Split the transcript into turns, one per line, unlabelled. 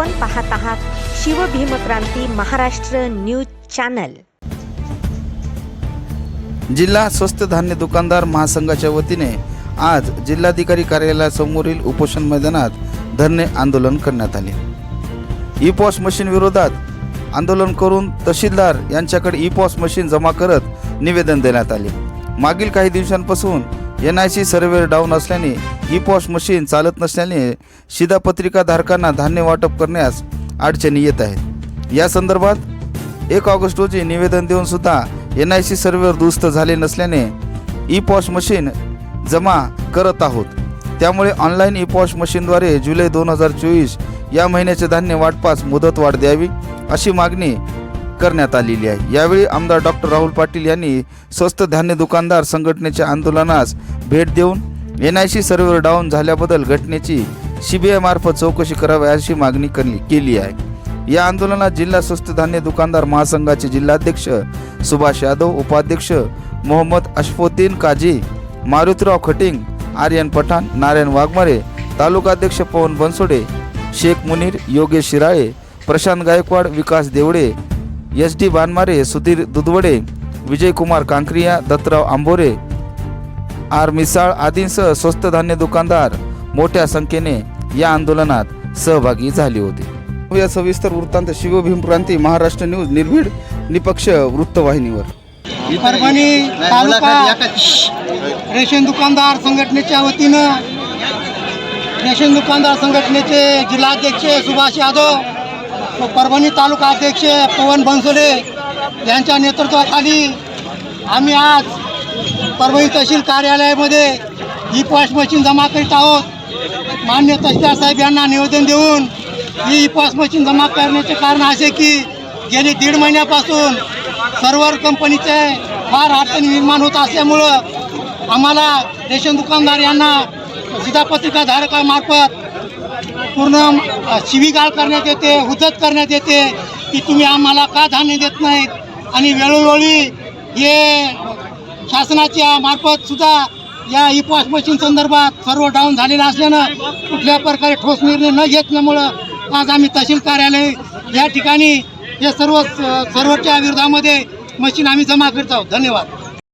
आपण पाहत आहात शिवभीमक्रांती महाराष्ट्र न्यूज चॅनल.
जिल्हा स्वस्त धान्य दुकानदार महासंघाच्या वतीने आज जिल्हाधिकारी कार्यालयासमोरील उपोषण मैदानात धरणे आंदोलन करण्यात आले. ई पॉस मशीन विरोधात आंदोलन करून तहसीलदार यांच्याकडे ई पॉस मशीन जमा करत निवेदन देण्यात आले. मागील काही दिवसांपासून N I C server down असल्याने ई पॉश मशीन चालत नसल्याने शिधापत्रिका धारकांना धान्य वाटप करण्यास अडचणी येत आहेत. या संदर्भात एक ऑगस्ट रोजी निवेदन देऊन सुद्धा एन आय सी सर्व्हेअर दुरुस्त झाले नसल्याने ई पॉश मशीन जमा करत आहोत. त्यामुळे ऑनलाईन ई पॉश मशीनद्वारे जुलै दोन हजार चोवीस या महिन्याचे धान्य वाटपास मुदतवाढ द्यावी अशी मागणी करण्यात आलेली आहे. यावेळी आमदार डॉक्टर राहुल पाटील यांनी स्वस्त धान्य दुकानदार संघटनेच्या आंदोलनास भेट देऊन N I C server down झाल्याबद्दल घटनेची सीबीआयमार्फत चौकशी करावी अशी मागणी करली केली आहे. या आंदोलनात जिल्हा स्वस्त धान्य दुकानदार महासंघाचे जिल्हाध्यक्ष सुभाष यादव उपाध्यक्ष मोहम्मद अशफुद्दीन काजी मारुतीराव खटिंग आर्यन पठाण नारायण वाघमारे तालुकाध्यक्ष Pawan Bansode Shaikh Munir Yogesh Shirale Prashant Gaikwad Vikas Devde S D Banmare Sudhir Dudhwade Vijaykumar Kankriya Dattarao Ambore R Misal आदींसह स्वस्त धान्य दुकानदार मोठ्या संख्येने या आंदोलनात सहभागी झाले होते. या सविस्तर वृत्तांत शिवभीम क्रांती महाराष्ट्र न्यूज निर्भीड निपक्ष वृत्तवाहिनीवर.
परभणी तालुका रेशन दुकानदार संघटनेच्या वतीनं रेशन दुकानदार संघटनेचे जिल्हाध्यक्ष सुभाष यादव परभणी तालुका अध्यक्ष पवन बनसोडे यांच्या नेतृत्वाखाली आम्ही आज परभणी तहसील कार्यालयामध्ये ई पॉस मशीन जमा करीत आहोत. मान्य तहसीलदार साहेब यांना निवेदन देऊन ही ई पॉस मशीन जमा करण्याचे कारण असे की गेली दीड महिन्यापासून सर्व्हर कंपनीचे फार अडचणी निर्माण होत असल्यामुळं आम्हाला रेशन दुकानदार यांना शिधापत्रिका धारकामार्फत पूर्ण शिवीगाळ करण्यात येते हुजत करण्यात येते की तुम्ही आम्हाला का धान्य देत नाहीत? आणि वेळोवेळी हे शासनाच्या मार्फत सुद्धा या ई पॉस मशीन संदर्भात सर्व डाऊन झालेलं असल्यानं कुठल्या प्रकारे ठोस निर्णय न घेतल्यामुळं आज आम्ही तहसील कार्यालय या ठिकाणी हे सर्व सर्वच्या विरोधामध्ये मशीन आम्ही जमा करत आहोत. धन्यवाद.